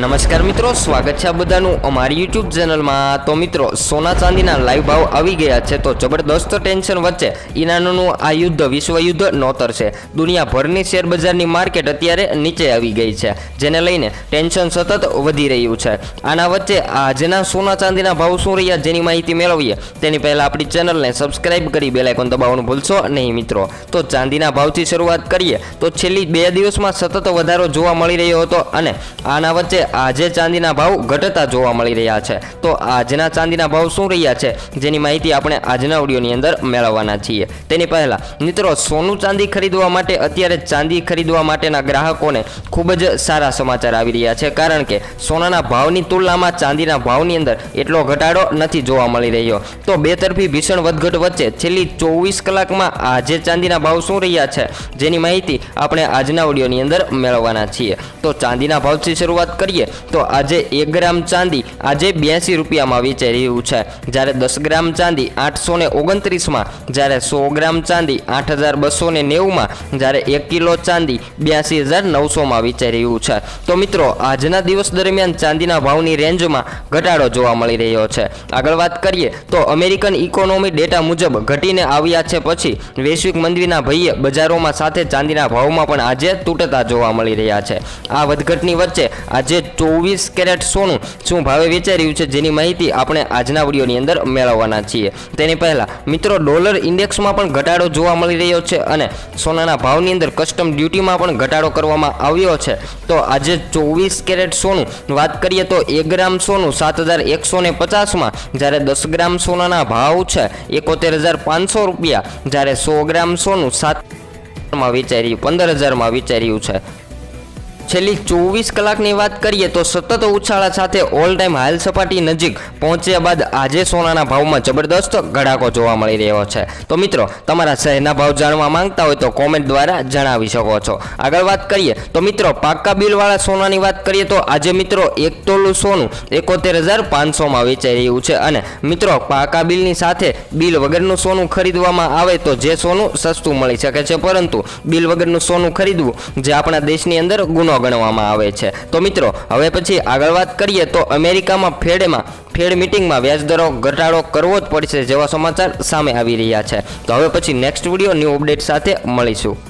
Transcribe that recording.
નમસ્કાર મિત્રો, સ્વાગત છે આ બધાનું અમારી યુટ્યુબ ચેનલમાં તો મિત્રો, સોના ચાંદીના લાઈવ ભાવ આવી ગયા છે તો જબરદસ્ત ટેન્શન વચ્ચે ઈરાનનું આ યુદ્ધ વિશ્વ યુદ્ધ નોતર છે. દુનિયાભરની શેરબજારની માર્કેટ અત્યારે નીચે આવી ગઈ છે, જેને લઈને ટેન્શન સતત વધી રહ્યું છે. આના વચ્ચે આજના સોના ચાંદીના ભાવ શું રહ્યા જેની માહિતી મેળવીએ, તેની પહેલાં આપણી ચેનલને સબસ્ક્રાઈબ કરી બેલાઇકોન દબાવવાનું ભૂલશો નહીં મિત્રો. તો ચાંદીના ભાવથી શરૂઆત કરીએ, તો છેલ્લી બે દિવસમાં સતત વધારો જોવા મળી રહ્યો હતો અને આના વચ્ચે આજે ચાંદીના ભાવ ઘટતા જોવા મળી રહ્યા છે. તો આજના ચાંદીના ભાવ શું રહ્યા છે? જેની માહિતી આપણે આજના ઓડિયોની અંદર મેળવવાના છીએ. તેની પહેલાં, મિત્રો, સોનું ચાંદી ખરીદવા માટે અત્યારે ચાંદી ખરીદવા માટેના ગ્રાહકોને ખૂબ જ સારા સમાચાર આવી રહ્યા છે. કારણ કે સોનાના ભાવની તુલનામાં ચાંદીના ભાવની અંદર એટલો ઘટાડો નથી જોવા મળી રહ્યો. તો બેતરફી ભીષણ વધઘટ વચ્ચે છેલ્લી ચોવીસ કલાકમાં આજે ચાંદીના ભાવ શું રહ્યા છે? જેની માહિતી આપણે આજના ઓડિયોની અંદર મેળવવાના છીએ. તો ચાંદીના ભાવથી શરૂઆત કરીએ. તો આજે એક ગ્રામ ચાંદી આજે બ્યાસી રૂપિયામાં વેચાઈ રહ્યું છે. જ્યારે દસ ગ્રામ ચાંદી આઠસો ને ઓગણત્રીસમાં, જ્યારે સો ગ્રામ ચાંદી આઠ હજાર બસો ને નેવુંમાં, જ્યારે એક કિલો ચાંદી બ્યાસી હજાર નવસોમાં વેચાઈ રહ્યું છે. તો મિત્રો, આજના દિવસ દરમિયાન ચાંદીના ભાવની રેન્જમાં ઘટાડો જોવા મળી રહ્યો છે. આગળ વાત કરીએ તો અમેરિકન ઇકોનોમી ડેટા મુજબ ઘટીને આવ્યા છે પછી વૈશ્વિક મંદીના ભયે બજારોમાં સાથે ચાંદીના ભાવમાં પણ આજે તૂટતા જોવા મળી રહ્યા છે. આ વધઘટની વચ્ચે આજે ચોવીસ કેરેટ સોનું શું ભાવે વેચાઈ રહ્યું છે જેની માહિતી આપણે આજના વિડીયોની અંદર મેળવવાના છીએ. તેની પહેલાં, મિત્રો, ડોલર ઇન્ડેક્સમાં પણ ઘટાડો જોવા મળી રહ્યો છે અને સોનાના ભાવની અંદર કસ્ટમ ડ્યુટીમાં પણ ઘટાડો કરવામાં આવ્યો છે. તો આજે ચોવીસ કેરેટ સોનું, વાત કરીએ તો એક ગ્રામ સોનું સાત હજાર એકસો ને પચાસમાં, જ્યારે દસ ગ્રામ સોનાના ભાવ છે એકોતેર હજાર પાંચસો રૂપિયા, જ્યારે સો ગ્રામ સોનું સાતમાં વેચાઈ રહ્યું, પંદર હજારમાં વેચાઈ રહ્યું છે. છેલ્લી ચોવીસ કલાકની વાત કરીએ તો સતત ઉછાળા સાથે ઓલ ટાઈમ હાલ સપાટી નજીક પહોંચ્યા બાદ આજે સોનાના ભાવમાં જબરદસ્ત ઘડાકો જોવા મળી રહ્યો છે. તો મિત્રો, તમારા શહેરના ભાવ જાણવા માંગતા હોય તો કોમેન્ટ દ્વારા જણાવી શકો છો. આગળ વાત કરીએ તો મિત્રો, પાક્કા બિલવાળા સોનાની વાત કરીએ તો આજે મિત્રો એક તોલું સોનું એકોતેર હજાર પાંચસોમાં વેચાઈ રહ્યું છે અને મિત્રો પાકા બિલની સાથે બિલ વગરનું સોનું ખરીદવામાં આવે તો જે સોનું સસ્તું મળી શકે છે. પરંતુ બિલ વગરનું સોનું ખરીદવું જે આપણા દેશની અંદર ગુનો ગણવામાં આવે છે. તો મિત્રો, હવે પછી આગળ વાત કરીએ તો અમેરિકામાં ફેડમાં, ફેડ મિટિંગમાં વ્યાજદરો ઘટાડો કરવો જ પડશે જેવા સમાચાર સામે આવી રહ્યા છે. તો હવે પછી નેક્સ્ટ વીડિયો ન્યૂ અપડેટ સાથે મળીશું.